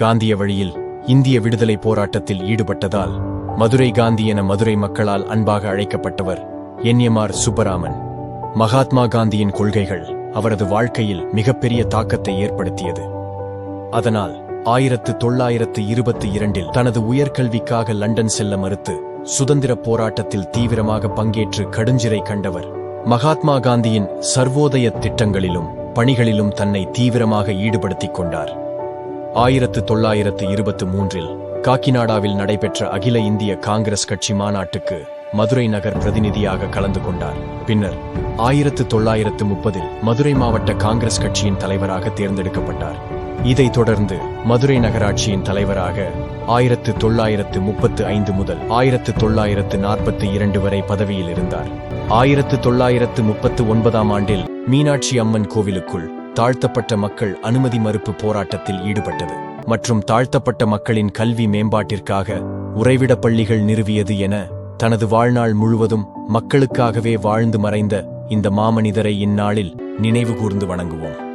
காந்திய வழியில் இந்திய விடுதலை போராட்டத்தில் ஈடுபட்டதால் மதுரை காந்தி என மதுரை மக்களால் அன்பாக அழைக்கப்பட்டவர் N M R Subbaraman. Mahatma காந்தியின் கொள்கைகள் அவரது வாழ்க்கையில் மிகப்பெரிய தாக்கத்தை ஏற்படுத்தியது. அதனால் ஆயிரத்து தொள்ளாயிரத்து இருபத்தி இரண்டில் தனது உயர்கல்விக்காக லண்டன் செல்ல மறுத்து சுதந்திர போராட்டத்தில் தீவிரமாக பங்கேற்று கடுஞ்சிறை கண்டவர். மகாத்மா காந்தியின் சர்வோதய திட்டங்களிலும் பணிகளிலும் தன்னை தீவிரமாக ஈடுபடுத்திக் கொண்டார். ஆயிரத்து தொள்ளாயிரத்து இருபத்து மூன்றில் காக்கிநாடாவில் நடைபெற்ற அகில இந்திய காங்கிரஸ் கட்சி மாநாட்டுக்கு மதுரை நகர் பிரதிநிதியாக கலந்து கொண்டார். பின்னர் ஆயிரத்து தொள்ளாயிரத்து முப்பதில் மதுரை மாவட்ட காங்கிரஸ் கட்சியின் தலைவராக தேர்ந்தெடுக்கப்பட்டார். இதைத் தொடர்ந்து மதுரை நகராட்சியின் தலைவராக ஆயிரத்து தொள்ளாயிரத்து முப்பத்து ஐந்து முதல் ஆயிரத்து தொள்ளாயிரத்து நாற்பத்தி இரண்டு வரை பதவியில் இருந்தார். ஆயிரத்து தொள்ளாயிரத்து முப்பத்து ஒன்பதாம் ஆண்டில் மீனாட்சி அம்மன் கோவிலுக்குள் தாழ்த்தப்பட்ட மக்கள் அனுமதி மறுப்பு போராட்டத்தில் ஈடுபட்டது. மற்றும் தாழ்த்தப்பட்ட மக்களின் கல்வி மேம்பாட்டிற்காக உறைவிட பள்ளிகள் நிறுவியது என தனது வாழ்நாள் முழுவதும் மக்களுக்காகவே வாழ்ந்து மறைந்த இந்த மாமனிதரை இந்நாளில் நினைவு கூர்ந்து வணங்குவோம்.